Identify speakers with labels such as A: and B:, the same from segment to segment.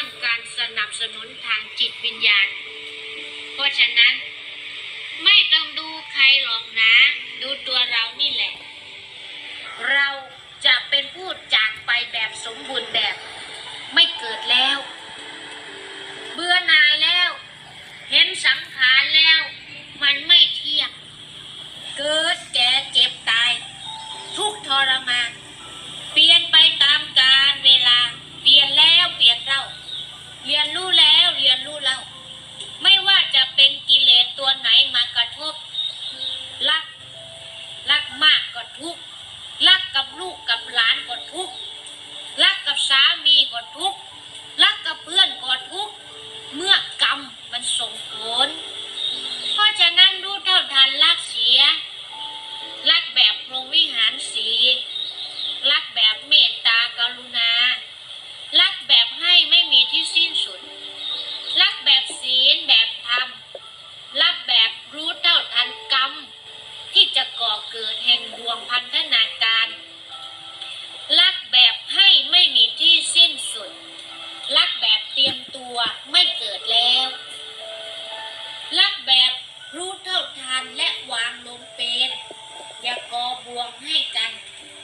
A: กระทั่งการสนับสนุนทางจิตวิญญาณ เพราะฉะนั้น ไม่ต้องดูใครหรอกนะ ดูตัวเรานี่แหละ เราจะเป็นผู้จากไปแบบสมบูรณ์แบบ ไม่เกิดแล้ว เบื่อหน่ายแล้ว ไม่เกิดแล้ว รักแบบรู้เท่าทันและวางลงเป็น อย่ากอบวงให้กัน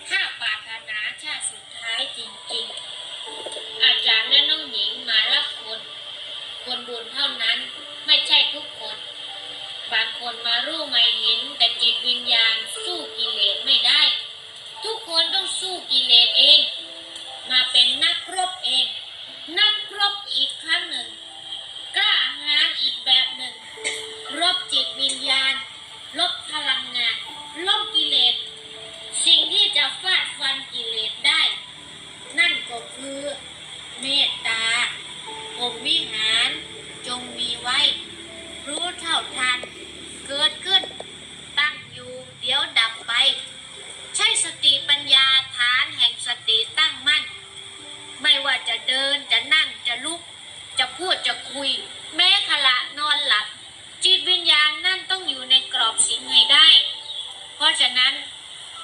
A: ถ้าปรารถนาชาติสุดท้ายจริงๆ อาจารย์และน้องหญิงมารับคน คนบุญเท่านั้นไม่ใช่ทุกคน บางคนมารู้ไม่เห็นแต่จิตวิญญาณสู้กิเลสไม่ได้ ทุกคนต้องสู้กิเลสเอง มาเป็นนักรบเอง นักรบอีกครั้งหนึ่งกล้าหาญอีกแบบหนึ่ง รบจิตวิญญาณ ลบพลังงาน ลบกิเลส สิ่งที่จะฟาดฟันกิเลสได้ นั่นก็คือเมตตาผมวิหาร จงมีไว้ รู้เท่าทัน เกิด คุย แม้ขณะนอนหลับ จิตวิญญาณนั่นต้องอยู่ในกรอบสิ่งให้ได้ เพราะฉะนั้น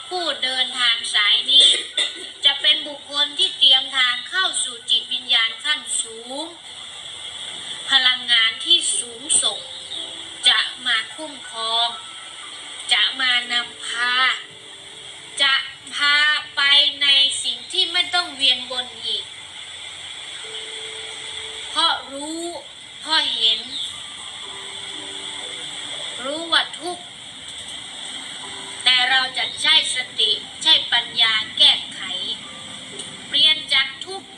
A: ผู้เดินทางสายนี้ จะเป็นบุคคลที่เตรียมทางเข้าสู่จิตวิญญาณขั้นสูง พลังงานที่สูงส่ง จะมาคุ้มครอง จะมานำพา จะพาไปในสิ่งที่ไม่ต้องเวียนวน รู้เพราะเห็น รู้ว่าทุกข์แต่เราจะใช้สติใช้ปัญญาแก้ไข เปลี่ยนจากทุกข์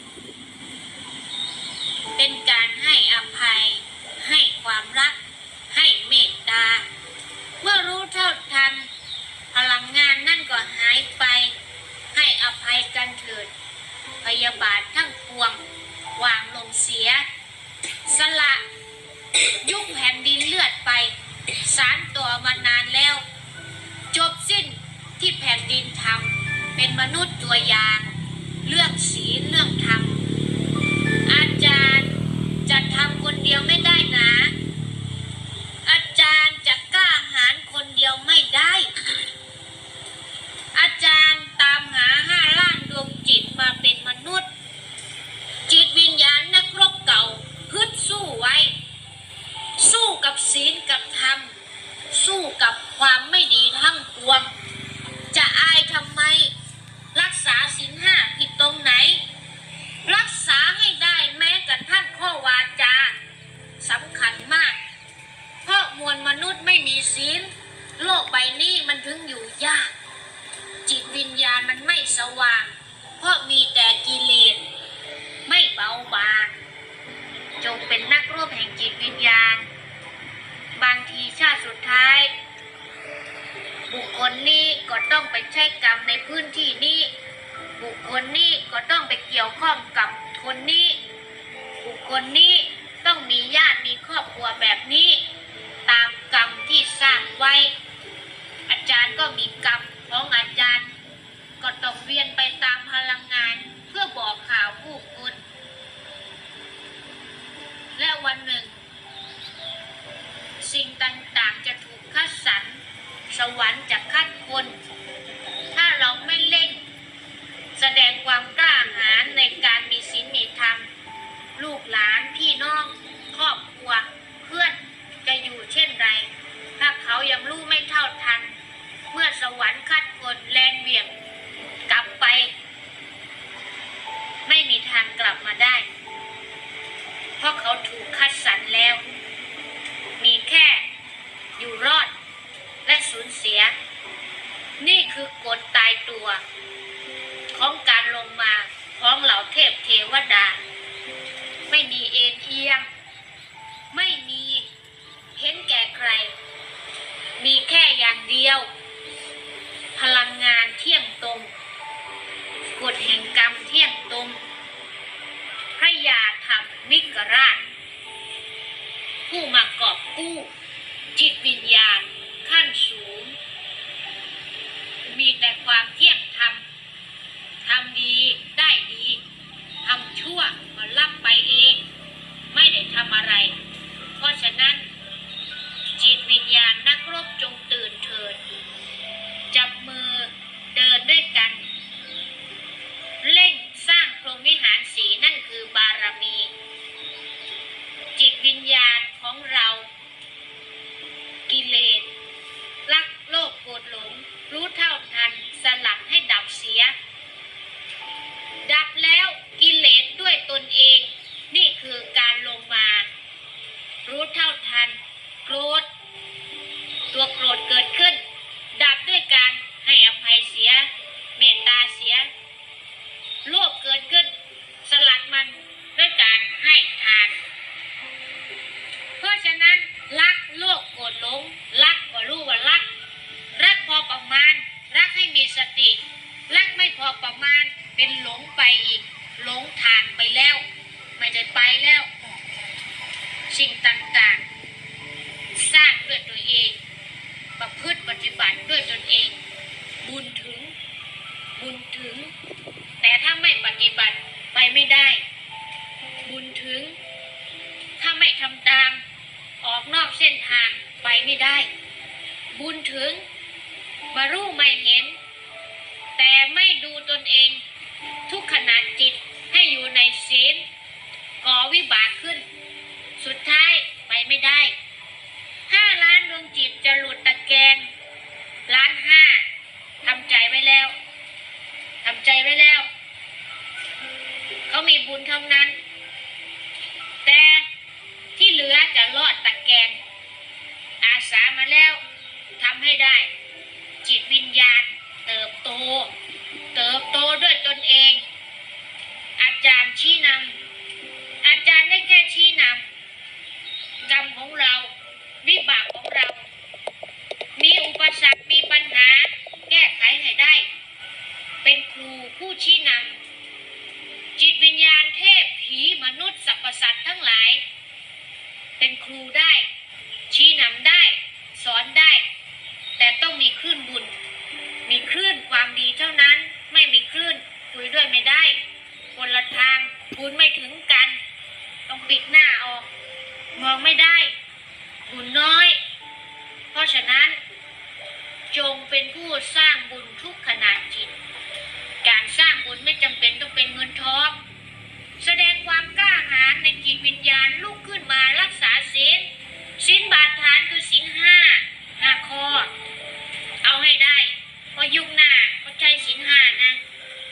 A: เป็นการให้อภัย ให้ความรัก ให้เมตตา เมื่อรู้เท่าทัน พลังงานนั่นก็หายไป ให้อภัยกันเถิด พยาบาททั้งปวงวางลงเสีย สละยุคแผ่นดินเลือดไป สารต่อมานานแล้ว จบสิ้นที่แผ่นดินทำเป็นมนุษย์ตัวอย่าง เรื่องศีล สู้กับความไม่ดีทั้งปวง จะอายทำไม รักษาสินห้าผิดตรงไหน รักษาให้ได้แม้กระทั่งข้อวาจาสำคัญมาก เพราะมวลมนุษย์ไม่มีศีล โลกใบนี้มันถึงอยู่ยาก จิตวิญญาณมันไม่สว่าง เพราะมีแต่กิเลสไม่เบาบาง จงเป็นนักรบแห่งจิตวิญญาณ บางทีชาติสุดท้าย บุคคลนี้ก็ต้องไปใช้กรรมในพื้นที่นี้ บุคคลนี้ก็ต้องไปเกี่ยวข้องกับคนนี้ บุคคลนี้ต้องมีญาติมีครอบครัวแบบนี้ ตามกรรมที่สร้างไว้ อาจารย์ก็มีกรรมของอาจารย์ ก็ต้องเวียนไปตามพลังงานเพื่อบอกข่าวผู้คนและวัน ยังรู้ไม่เท่าทัน เมื่อสวรรค์คัดคนแลนเหวี่ยงกลับไป ไม่มีทางกลับมาได้ เพราะเขาถูกคัดสรรแล้ว มีแค่อยู่รอดและสูญเสีย นี่คือกฎตายตัว ของการลงมาของเหล่าเทพเทวดา ไม่มีเอ็นเอียง ไม่มีเห็นแก่ใคร มีแค่อย่างเดียว พลังงานเที่ยงตรงกฎแห่งกรรมเที่ยงตรงพระยาธรรมนิกราช ผู้มากอบกู้ จิตวิญญาณขั้นสูง มีแต่ความเที่ยงธรรมทำดีได้ดีทำชั่วก็รับไปเอง ไม่ได้ทำอะไร เพราะฉะนั้น สิ่งต่างๆ สร้างด้วยตัวเอง ประพฤติปฏิบัติด้วยตนเอง บุญถึง บุญถึง แต่ถ้าไม่ปฏิบัติไปไม่ได้ บุญถึง ถ้าไม่ทำตาม ออกนอกเส้นทางไปไม่ได้ บุญถึง มารู้ไม่เห็น แต่ไม่ดูตนเอง ทุกขณะจิตให้อยู่ในศีลก่อวิบากขึ้น สุดท้ายไปไม่ได้ห้าล้านดวงจิตจะหลุดตะแกงล้านห้าทำใจไว้แล้วทำใจไว้แล้ว เขามีบุญเท่านั้น ครูได้ ชี้นำได้ สอนได้ แต่ต้องมีคลื่นบุญ มีคลื่นความดีเท่านั้น ไม่มีคลื่นคุยด้วยไม่ได้ คนละทางบุญไม่ถึงกัน ต้องปิดหน้าออก มองไม่ได้ บุญน้อย เพราะฉะนั้น จงเป็นผู้สร้างบุญทุกขนาดจิต การสร้างบุญไม่จำเป็นต้องเป็นเงินทอง แสดงความกล้าหาญในจิตวิญญาณลุกขึ้นมารักษาศีลศีลบาดฐานคือศีลห้าห้าคอเอาให้ได้พอยุคนั้น